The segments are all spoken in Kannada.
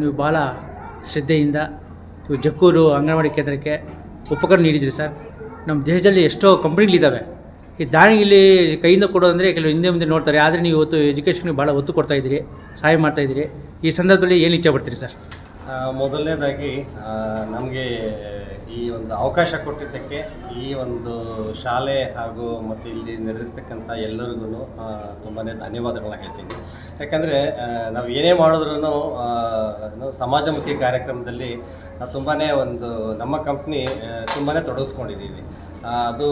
ನೀವು ಭಾಳ ಶ್ರದ್ಧೆಯಿಂದ ಜಕ್ಕೂರು, ಅಂಗನವಾಡಿ ಕೇಂದ್ರಕ್ಕೆ ಉಪಕರಣ ನೀಡಿದ್ರಿ ಸರ್. ನಮ್ಮ ದೇಶದಲ್ಲಿ ಎಷ್ಟೋ ಕಂಪ್ನಿಗಳಿದ್ದಾವೆ. ಈ ದಾನಿಯಲ್ಲಿ ಕೈಯಿಂದ ಕೊಡೋದಂದರೆ ಕೆಲವು ಹಿಂದೆ ಮುಂದೆ ನೋಡ್ತಾರೆ. ಆದರೆ ನೀವು ಇವತ್ತು ಎಜುಕೇಷನ್ಗೆ ಭಾಳ ಒತ್ತು ಕೊಡ್ತಾ ಇದ್ದೀರಿ, ಸಹಾಯ ಮಾಡ್ತಾ ಇದ್ದೀರಿ. ಈ ಸಂದರ್ಭದಲ್ಲಿ ಏನು ಇಚ್ಛೆ ಪಡ್ತೀರಿ ಸರ್? ಮೊದಲನೇದಾಗಿ ನಮಗೆ ಈ ಒಂದು ಅವಕಾಶ ಕೊಟ್ಟಿದ್ದಕ್ಕೆ ಈ ಒಂದು ಶಾಲೆ ಹಾಗೂ ಮತ್ತು ಇಲ್ಲಿ ನೆರೆದಿರ್ತಕ್ಕಂಥ ಎಲ್ಲರಿಗೂ ತುಂಬಾ ಧನ್ಯವಾದಗಳನ್ನ ಹೇಳ್ತೀನಿ. ಯಾಕಂದರೆ ನಾವು ಏನೇ ಮಾಡಿದ್ರೂ ಸಮಾಜಮುಖಿ ಕಾರ್ಯಕ್ರಮದಲ್ಲಿ ನಾವು ತುಂಬಾ ಒಂದು, ನಮ್ಮ ಕಂಪ್ನಿ ತುಂಬಾ ತೊಡಗಿಸ್ಕೊಂಡಿದ್ದೀವಿ ಅದು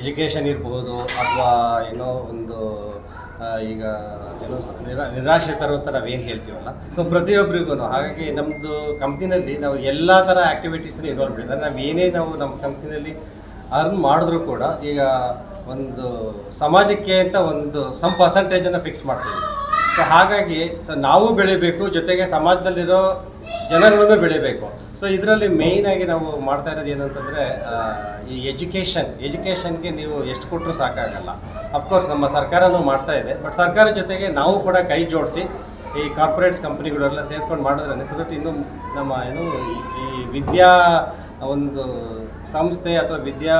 ಎಜುಕೇಷನ್ ಇರ್ಬೋದು, ಅಥವಾ ಏನೋ ಒಂದು ಈಗ ಏನೋ ನಿರಾ, ನಿರಾಶ್ರಿತರು ಅಂತ ನಾವೇನು ಹೇಳ್ತೀವಲ್ಲ, ಸೊ ಪ್ರತಿಯೊಬ್ಬರಿಗೂ ಹಾಗಾಗಿ ನಮ್ಮದು ಕಂಪ್ನಿನಲ್ಲಿ ನಾವು ಎಲ್ಲ ಥರ ಆ್ಯಕ್ಟಿವಿಟೀಸ್ನ ಇನ್ವಾಲ್ವ್ ಮಾಡಿದ್ದಾರೆ ನಾವು ಏನೇ ನಾವು ನಮ್ಮ ಕಂಪ್ನಿನಲ್ಲಿ ಅರ್ನ್ ಮಾಡಿದ್ರು ಕೂಡ ಈಗ ಒಂದು ಸಮಾಜಕ್ಕೆ ಅಂತ ಒಂದು ಸಮ್ ಪರ್ಸೆಂಟೇಜನ್ನು ಫಿಕ್ಸ್ ಮಾಡ್ತೀವಿ. ಸೊ ಹಾಗಾಗಿ ಸೊ ನಾವು ಬೆಳಿಬೇಕು, ಜೊತೆಗೆ ಸಮಾಜದಲ್ಲಿರೋ ಜನಗಳನ್ನು ಬೆಳಿಬೇಕು. ಸೊ ಇದರಲ್ಲಿ ಮೇಯ್ನ್ ಆಗಿ ನಾವು ಮಾಡ್ತಾ ಇರೋದು ಏನಂತಂದ್ರೆ ಈ ಎಜುಕೇಷನ್ ಎಜುಕೇಷನ್ಗೆ ನೀವು ಎಷ್ಟು ಕೊಟ್ಟರು ಸಾಕಾಗಲ್ಲ. ಅಫ್ಕೋರ್ಸ್ ನಮ್ಮ ಸರ್ಕಾರನೂ ಮಾಡ್ತಾ ಇದೆ. ಬಟ್ ಸರ್ಕಾರ ಜೊತೆಗೆ ನಾವು ಕೂಡ ಕೈ ಜೋಡಿಸಿ, ಈ ಕಾರ್ಪೊರೇಟ್ಸ್ ಕಂಪ್ನಿಗಳೆಲ್ಲ ಸೇರ್ಕೊಂಡು ಮಾಡಿದ್ರೆ ಸೊ ದಟ್ ಇನ್ನು ನಮ್ಮ, ಏನು ಈ ವಿದ್ಯಾ ಒಂದು ಸಂಸ್ಥೆ ಅಥವಾ ವಿದ್ಯಾ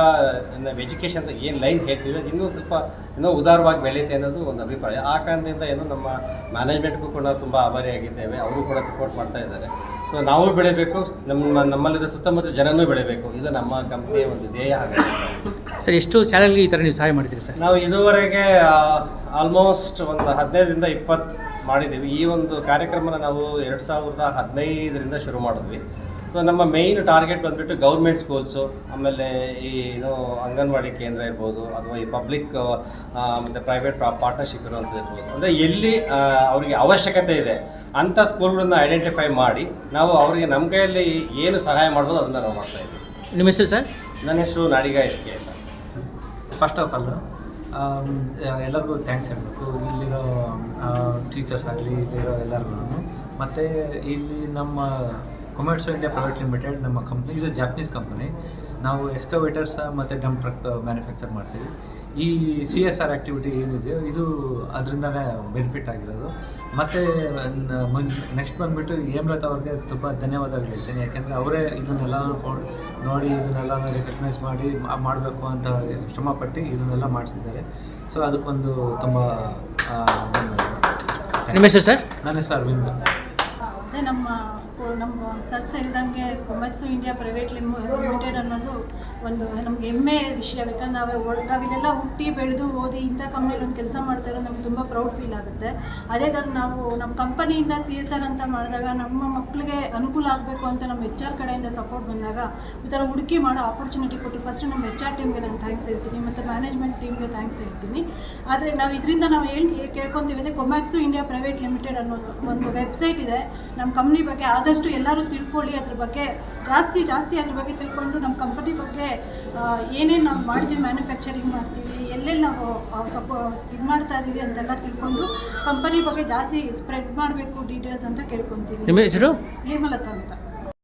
ಎಜುಕೇಷನ್ ಅಂತ ಏನು ಲೈನ್ ಹೇಳ್ತೀವಿ ಅದು ಇನ್ನೂ ಸ್ವಲ್ಪ ಇನ್ನೂ ಉದಾರವಾಗಿ ಬೆಳೆಯುತ್ತೆ ಅನ್ನೋದು ಒಂದು ಅಭಿಪ್ರಾಯ. ಆ ಕಾರಣದಿಂದ ಏನು ನಮ್ಮ ಮ್ಯಾನೇಜ್ಮೆಂಟ್ಗೂ ಕೂಡ ತುಂಬ ಆಭಾರಿಯಾಗಿದ್ದೇವೆ ಅವರು ಕೂಡ ಸಪೋರ್ಟ್ ಮಾಡ್ತಾ ಇದ್ದಾರೆ. ಸೊ ನಾವು ಬೆಳಿಬೇಕು ನಮ್ಮ ನಮ್ಮಲ್ಲಿರೋ ಸುತ್ತಮುತ್ತ ಜನನೂ ಬೆಳಿಬೇಕು. ಇದು ನಮ್ಮ ಕಂಪ್ನಿಯ ಒಂದು ಧ್ಯೇಯ ಆಗಿದೆ ಸರ್ ಎಷ್ಟು ಶಾಲೆಗಳಿಗೆ ಈ ಥರ ನೀವು ಸಹಾಯ ಮಾಡಿದ್ದೀರಿ ಸರ್? ನಾವು ಇದುವರೆಗೆ ಆಲ್ಮೋಸ್ಟ್ ಒಂದು ಹದಿನೈದರಿಂದ ಇಪ್ಪತ್ತು ಮಾಡಿದ್ದೀವಿ. ಈ ಒಂದು ಕಾರ್ಯಕ್ರಮನ ನಾವು ಎರಡು ಸಾವಿರದ ಹದಿನೈದರಿಂದ ಶುರು ಮಾಡಿದ್ವಿ. ಸೊ ನಮ್ಮ ಮೇಯ್ನ್ ಟಾರ್ಗೆಟ್ ಬಂದ್ಬಿಟ್ಟು ಗೌರ್ಮೆಂಟ್ ಸ್ಕೂಲ್ಸು ಆಮೇಲೆ ಈ ಏನು ಅಂಗನವಾಡಿ ಕೇಂದ್ರ ಇರ್ಬೋದು ಅಥವಾ ಈ ಪಬ್ಲಿಕ್ ಮತ್ತು ಪ್ರೈವೇಟ್ ಪಾರ್ಟ್ನರ್ಶಿಪ್ ಇರುವಂಥದ್ದು ಇರ್ಬೋದು. ಅಂದರೆ ಎಲ್ಲಿ ಅವರಿಗೆ ಅವಶ್ಯಕತೆ ಇದೆ ಅಂಥ ಸ್ಕೂಲ್ಗಳನ್ನ ಐಡೆಂಟಿಫೈ ಮಾಡಿ ನಾವು ಅವರಿಗೆ ನಮ್ಮ ಕೈಯಲ್ಲಿ ಏನು ಸಹಾಯ ಮಾಡ್ಬೋದು ಅದನ್ನು ನಾವು ಮಾಡ್ತಾ ಇದ್ದೀವಿ. ನಿಮ್ಮ ಹೆಸರು ಸರ್? ನನ್ನ ಹೆಸರು ನಾಡಿಗ ಎಸ್ ಕೆ ಅಂತ. ಫಸ್ಟ್ ಆಫ್ ಆಲ್ ಎಲ್ಲರಿಗೂ ಥ್ಯಾಂಕ್ಸ್ ಹೇಳಬೇಕು. ಇಲ್ಲಿರೋ ಟೀಚರ್ಸ್ ಆಗಲಿ ಇಲ್ಲಿರೋ ಎಲ್ಲರಿಗೂ ಮತ್ತು ಇಲ್ಲಿ ನಮ್ಮ ಕೊಮರ್ಸೋ ಇಂಡಿಯಾ ಪ್ರೈವೇಟ್ ಲಿಮಿಟೆಡ್ ನಮ್ಮ ಕಂಪ್ನಿ ಇದು ಜಾಪನೀಸ್ ಕಂಪನಿ ನಾವು ಎಕ್ಸ್ಕವೇಟರ್ಸ್ ಮತ್ತು ಡಂಪ್ ಟ್ರಕ್ ಮ್ಯಾನುಫ್ಯಾಕ್ಚರ್ ಮಾಡ್ತೀವಿ. ಈ ಸಿ ಎಸ್ ಆರ್ ಆ್ಯಕ್ಟಿವಿಟಿ ಏನಿದೆಯೋ ಇದು ಅದರಿಂದನೇ ಬೆನಿಫಿಟ್ ಆಗಿರೋದು. ಮತ್ತು ನೆಕ್ಸ್ಟ್ ಬಂದುಬಿಟ್ಟು ಹೇಮ್ಲತಾ ಅವ್ರಿಗೆ ತುಂಬ ಧನ್ಯವಾದಗಳು ಹೇಳ್ತೀನಿ. ಯಾಕೆಂದರೆ ಅವರೇ ಇದನ್ನೆಲ್ಲನೂ ಫೋ ನೋಡಿ ಇದನ್ನೆಲ್ಲ ರೆಕಗ್ನೈಸ್ ಮಾಡಿ ಮಾಡಬೇಕು ಅಂತ ಶ್ರಮಪಟ್ಟು ಇದನ್ನೆಲ್ಲ ಮಾಡಿಸಿದ್ದಾರೆ. ಸೊ ಅದಕ್ಕೊಂದು ತುಂಬ. ನಿಮ್ಮ ಹೆಸರು ಸರ್? ನನ್ನ ಹೆಸರು ಅರವಿಂದ್. ನಮ್ಮ ನಮ್ಮ ಸರ್ಸ್ ಇಲ್ದಂಗೆ Komatsu India private lim limited ಅನ್ನೋದು ಒಂದು ನಮ್ಗೆ ಹೆಮ್ಮೆ ವಿಷಯ. ಯಾಕಂದ್ರೆ ನಾವೇ ನಾವಿಲ್ಲೆಲ್ಲ ಹುಟ್ಟಿ ಬೆಳೆದು ಓದಿ ಇಂಥ ಕಂಪ್ನಿಯಲ್ಲಿ ಒಂದು ಕೆಲಸ ಮಾಡ್ತಾ ಇರೋದು ನಮ್ಗೆ ತುಂಬ ಪ್ರೌಡ್ ಫೀಲ್ ಆಗುತ್ತೆ. ಅದೇ ಥರ ನಾವು ನಮ್ಮ ಕಂಪನಿಯಿಂದ ಸಿ ಎಸ್ ಆರ್ ಅಂತ ಮಾಡಿದಾಗ ನಮ್ಮ ಮಕ್ಕಳಿಗೆ ಅನುಕೂಲ ಆಗಬೇಕು ಅಂತ ನಮ್ಮ ಎಚ್ ಆರ್ ಕಡೆಯಿಂದ ಸಪೋರ್ಟ್ ಬಂದಾಗ ಈ ಥರ ಹುಡುಕಿ ಮಾಡೋ ಆಪರ್ಚುನಿಟಿ ಕೊಟ್ಟರು ಫಸ್ಟ್ ನಮ್ಮ ಎಚ್ ಆರ್ ಟೀಮ್ಗೆ ನಾನು ಥ್ಯಾಂಕ್ಸ್ ಹೇಳ್ತೀನಿ, ಮತ್ತು ಮ್ಯಾನೇಜ್ಮೆಂಟ್ ಟೀಮ್ಗೆ ಥ್ಯಾಂಕ್ಸ್ ಹೇಳ್ತೀನಿ. ಆದರೆ ನಾವು ಇದರಿಂದ ನಾವು ಹೇಳಿ ಕೇಳ್ಕೊತೀವಿ ಅಂದರೆ ಕೊಮ್ಯಾಕ್ಸು ಇಂಡಿಯಾ ಪ್ರೈವೇಟ್ ಲಿಮಿಟೆಡ್ ಅನ್ನೋದು ಒಂದು ವೆಬ್ಸೈಟ್ ಇದೆ. ನಮ್ಮ ಕಂಪ್ನಿ ಬಗ್ಗೆ ಆದಷ್ಟು ಎಲ್ಲರೂ ತಿಳ್ಕೊಳ್ಳಿ ಅದ್ರ ಬಗ್ಗೆ ಜಾಸ್ತಿ ಜಾಸ್ತಿ ಅದ್ರ ಬಗ್ಗೆ ತಿಳ್ಕೊಂಡು ನಮ್ಮ ಕಂಪನಿ ಬಗ್ಗೆ ಏನೇನು ನಾವು ಮಾಡ್ತೀವಿ ಮ್ಯಾನುಫ್ಯಾಕ್ಚರಿಂಗ್ ಮಾಡ್ತೀವಿ ಎಲ್ಲೆಲ್ಲಿ ನಾವು ಸಪೋ ಇದು ಮಾಡ್ತಾ ಇದ್ದೀವಿ ಅಂತೆಲ್ಲ ತಿಳ್ಕೊಂಡು ಕಂಪನಿ ಬಗ್ಗೆ ಜಾಸ್ತಿ ಸ್ಪ್ರೆಡ್ ಮಾಡಬೇಕು ಡೀಟೇಲ್ಸ್ ಅಂತ ಕೇಳ್ಕೊತೀವಿ. ನಿಮ್ಮ ಹೆಸರು? ಹೇಮಲತಾ ಅಂತ.